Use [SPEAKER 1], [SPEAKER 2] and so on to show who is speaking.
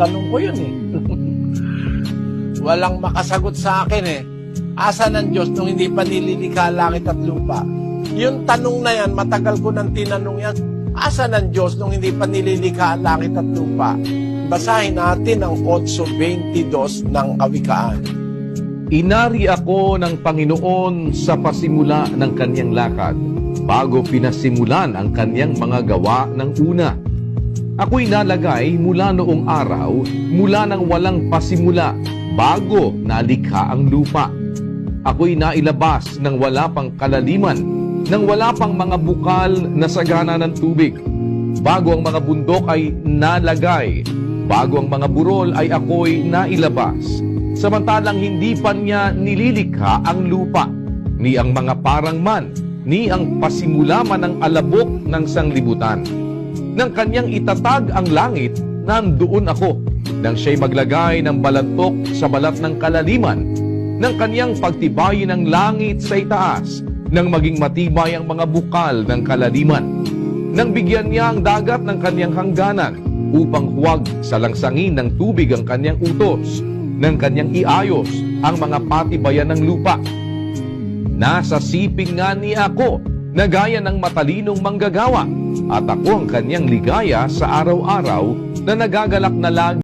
[SPEAKER 1] tanong ko yun eh. Walang makasagot sa akin eh. Asa ng Diyos nung hindi pa nililikha langit at lupa? Yung tanong na yan, matagal ko nang tinanong yan. Asa ng Diyos nung hindi pa nililikha ang langit at lupa? Basahin natin ang 8.22 ng Kawikaan.
[SPEAKER 2] Inari ako ng Panginoon sa pasimula ng kanyang lakad, bago pinasimulan ang kanyang mga gawa ng una. Ako'y nalagay mula noong araw, mula nang walang pasimula, bago nalikha ang lupa. Ako'y nailabas ng wala pang kalaliman, nang wala pang mga bukal na sagana ng tubig. Bago ang mga bundok ay nalagay, bago ang mga burol ay ako'y nailabas. Samantalang hindi pa niya nililikha ang lupa, ni ang mga parang man, ni ang pasimula man ng alabok ng sanglibutan. Nang kanyang itatag ang langit, nandoon ako. Nang siya'y maglagay ng balantok sa balat ng kalaliman, nang kanyang pagtibayin ng langit sa itaas, nang maging matibay ang mga bukal ng kalaliman. Nang bigyan niya ang dagat ng kanyang hangganan, upang huwag salangsangin ng tubig ang kanyang utos, nang kanyang iayos ang mga patibayan ng lupa. Nasa siping nga ni ako, na gaya ng matalinong manggagawa, at ako ang kanyang ligaya sa araw-araw na nagagalak na lagi